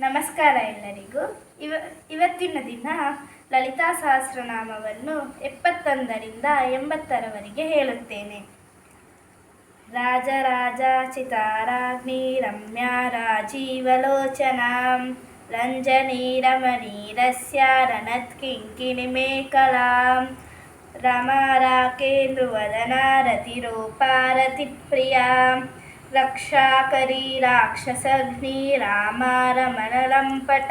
ನಮಸ್ಕಾರ ಎಲ್ಲರಿಗೂ. ಇವ, ಇವತ್ತಿನ ದಿನ ಲಲಿತಾ ಸಹಸ್ರನಾಮವನ್ನು ಎಪ್ಪತ್ತೊಂದರಿಂದ ಎಂಬತ್ತರವರೆಗೆ ಹೇಳುತ್ತೇನೆ. ರಾಜರಾಜಾಚಿತಾರಾಜ್ಞಿ ರಮ್ಯಾ, ರಾಜೀವಲೋಚನಾಂ ರಂಜನೀರಮಣೀರಸ್ಯ ರತಿ ರೂಪಾರತಿ ರತಿರೋಪಾರತಿಪ್ರಿಯಾಂ రక్షాకరీ రాక్షసగ్ని రామారమణలంపట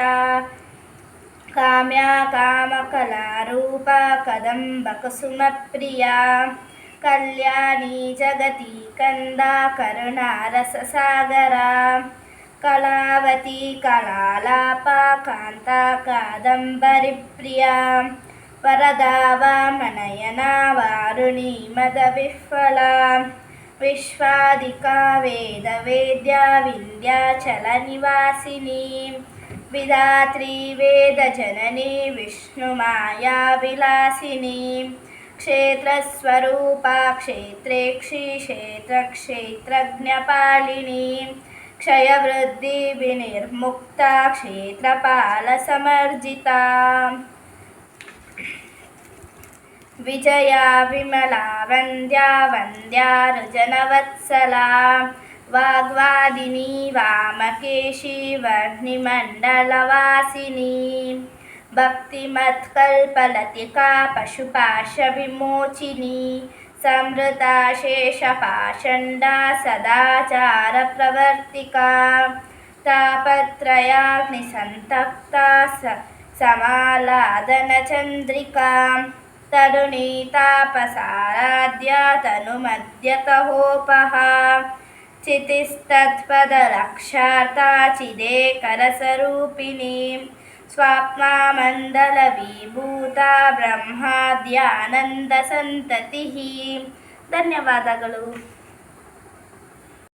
కామ్యా కామకళారూప కదంబకసుమప్రియా కళ్యాణీ జగతి కందా కరుణారససాగరా కళావతి కళాలాప కాంతా కాదంబరి ప్రియా వరదా వామనయనా వారుణీ మద విఫ్ఫలా విశ్వాదికా వేద వేద్యా వింధ్యాచలనివాసిని విధాత్రీ వేద జనని విష్ణుమాయా విలాసిని క్షేత్రస్వరూపా క్షేత్రేక్షి క్షేత్రక్షేత్రజ్ఞపాలిని క్షయవృద్ధి వినిర్ముక్త క్షేత్రపాలసమర్జిత विजया विमला वन्द्या वन्द्यारुजनवत्सला वाग्वादिनी वामकेशी वर्णिमण्डलवासिनी भक्तिमत्कल्पलतिका पशुपाशविमोचिनी संवृता शेषपाषण्डा सदाचारप्रवर्तिका तापत्रयाग्निसन्तप्ता स समालादनचन्द्रिका तरुणी तापसाराध्या तनुमद्यतहोपहा चितिस्तत्पदरक्षार्ता चिदेकरसरूपिणी ಸ್ವಾಪ್ನಾಮಂಡಲವಿಭೂತ ಬ್ರಹ್ಮಾದ್ಯಾನಂದ ಸಂತತಿ ಧನ್ಯವಾದಗಳು